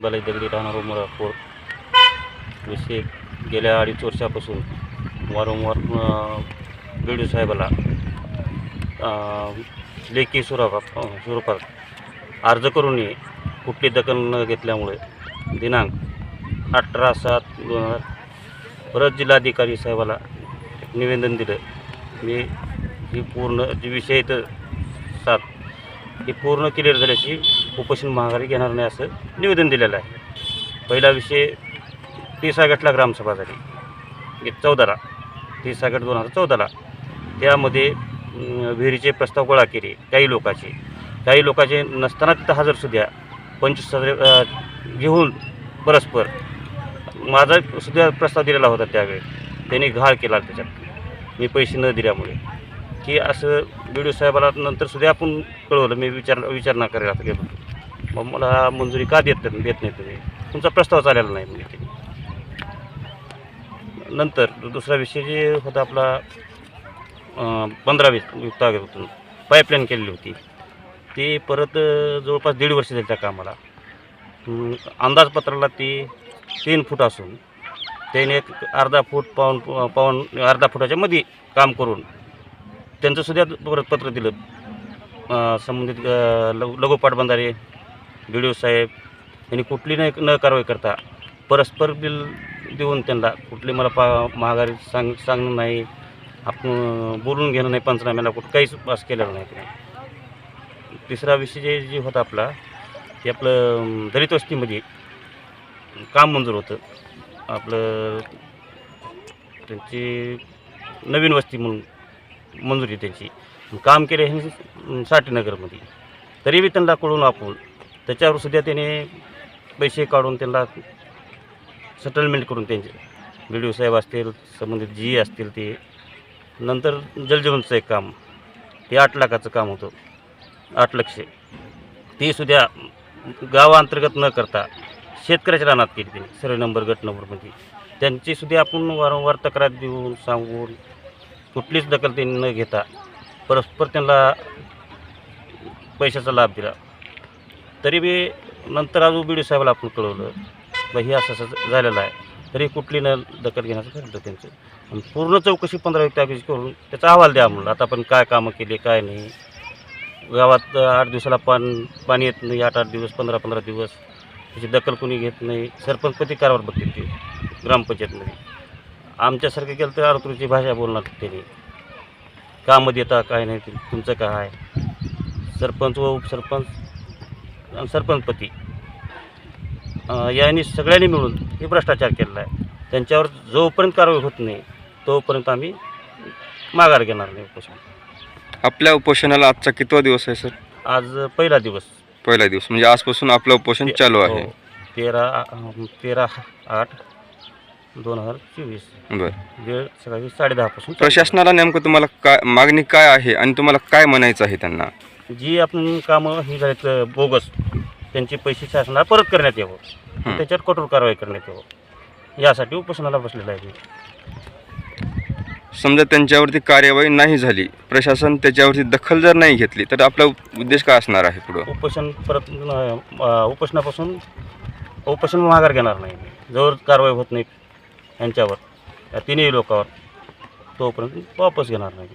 बालाई दगडी राहणार उमरापूर विषय गेल्या अडीच वर्षापासून वारंवार बी डी साहेबाला लेखी स्वरूपात स्वरूपात अर्ज करूनही कुठली दखल न घेतल्यामुळे दिनांक अठरा सात दोन हजार परत जिल्हाधिकारी साहेबाला निवेदन दिलं. मी ही पूर्ण जी विषय इथं सात ही पूर्ण क्लिअर झाल्याची उपोषण महागारी घेणार नाही असं निवेदन दिलेलं आहे. पहिला विषय तीस ऑगस्टला ग्रामसभा झाली चौदाला तीस ऑगस्ट दोन हजार चौदाला. त्यामध्ये विहिरीचे प्रस्ताव गोळा केले काही लोकांचे. काही लोकांचे नसताना तिथं हजर सुद्धा. पंचवीस हजार घेऊन परस्पर माझा सुद्धा प्रस्ताव दिलेला होता त्यावेळी. त्यांनी घाळ केला त्याच्यात. मी पैसे न दिल्यामुळे. की असं बी डी साहेबाला नंतर सुद्धा आपण कळवलं. मी विचार विचारणा करायला आता गेलो मग मला मंजुरी का देत देत नाही तुम्ही? तुमचा प्रस्ताव चाललेला नाही म्हणजे. नंतर दुसरा विषय जे होता आपला पंधरा वीस युक्तातून पाईपलाईन केलेली होती. ती परत जवळपास दीड वर्ष झाली त्या कामाला. अंदाजपत्राला ती तीन फूट असून त्याने एक अर्धा फूट पाऊन पाऊन अर्धा फुटाच्या मध्ये काम करून त्यांचं सुद्धा परत पत्र दिलं. संबंधित लघु लघु पाटबंधारे बी डी ओ साहेब यांनी कुठली नाही न कारवाई करता परस्पर बिल देऊन त्यांना कुठली मला पा महागारी सांग सांगणं नाही आपण बोलून घेणं नाही पंचनाम्याला कुठं काहीच पास केलेलं नाही त्यांनी. तिसरा विषय जे जे होता आपला ते आपलं दलित वस्तीमध्ये काम मंजूर होतं. आपलं त्यांची नवीन वस्ती म्हणून मंजुरी त्यांची. काम केले हे साठीनगरमध्ये. तरी बी त्यांना कळून आपण त्याच्यावर सुद्धा त्याने पैसे काढून त्यांना सेटलमेंट करून त्यांचे. बी डी ओ साहेब असतील संबंधित जी असतील ते. नंतर जलजीवनचं एक काम ते आठ लाखाचं काम होतं. आठ लक्ष. ते सुद्धा गावाअंतर्गत न करता शेतकऱ्याच्या रानात केली त्यांनी. सर्व नंबर गट नंबरमध्ये म्हणजे. त्यांची सुद्धा आपण वारंवार तक्रार देऊन सांगून कुठलीच दखल त्यांनी न घेता परस्पर त्यांना पैशाचा लाभ दिला. तरी बी नंतर आज बी डी साहेबाला आपण कळवलं. बा हे असं असं झालेलं आहे. तरी कुठली न दखल घेण्याचं ठरलं त्यांचं. आणि पूर्ण चौकशी पंधरा व्यक्ती ऑफिस करून त्याचा अहवाल द्या म्हणलं. आता आपण काय कामं केली काय नाही. गावात आठ दिवसाला पान पाणी येत नाही आठ आठ दिवस पंधरा पंधरा दिवस. त्याची दखल कोणी घेत नाही. सरपंचपती कारभार बघतील ते. ग्रामपंचायतमध्ये आमच्यासारखं केलं तर आरतुरीची भाषा बोलणार त्यांनी. कामं देता काय नाही ते तुमचं काय आहे? सरपंच व उपसरपंच सरपंचपती यांनी सगळ्यांनी मिळून हे भ्रष्टाचार केलेला आहे. त्यांच्यावर जोपर्यंत कारवाई होत नाही तोपर्यंत आम्ही माघार घेणार नाही उपोषण. आपल्या उपोषणाला आजचा कितवा दिवस आहे सर? आज पहिला दिवस. पहिला दिवस. म्हणजे आजपासून आपलं उपोषण चालू आहे. हो. तेरा अं, तेरा आठ दोन हजार चोवीस. बरं. वेळ सकाळी साडेदहापासून प्रशासनाला नेमकं तुम्हाला काय मागणी काय आहे आणि तुम्हाला काय म्हणायचं आहे त्यांना? जी आपण कामं ही झालीत बोगस त्यांचे पैसे शासनाला परत करण्यात यावं. त्याच्यावर कठोर कारवाई करण्यात यावं. यासाठी उपोषणाला बसलेलं आहे मी. समजा त्यांच्यावरती कार्यवाही नाही झाली प्रशासन त्याच्यावरती दखल जर नाही घेतली तर आपला उद्देश काय असणार आहे पुढं? उपोषण परत अं, उपोषणापासून उपोषण माघार घेणार नाही मी. जोवर कारवाई होत नाही यांच्यावर या तिन्ही लोकांवर. तोपर्यंत वापस घेणार नाही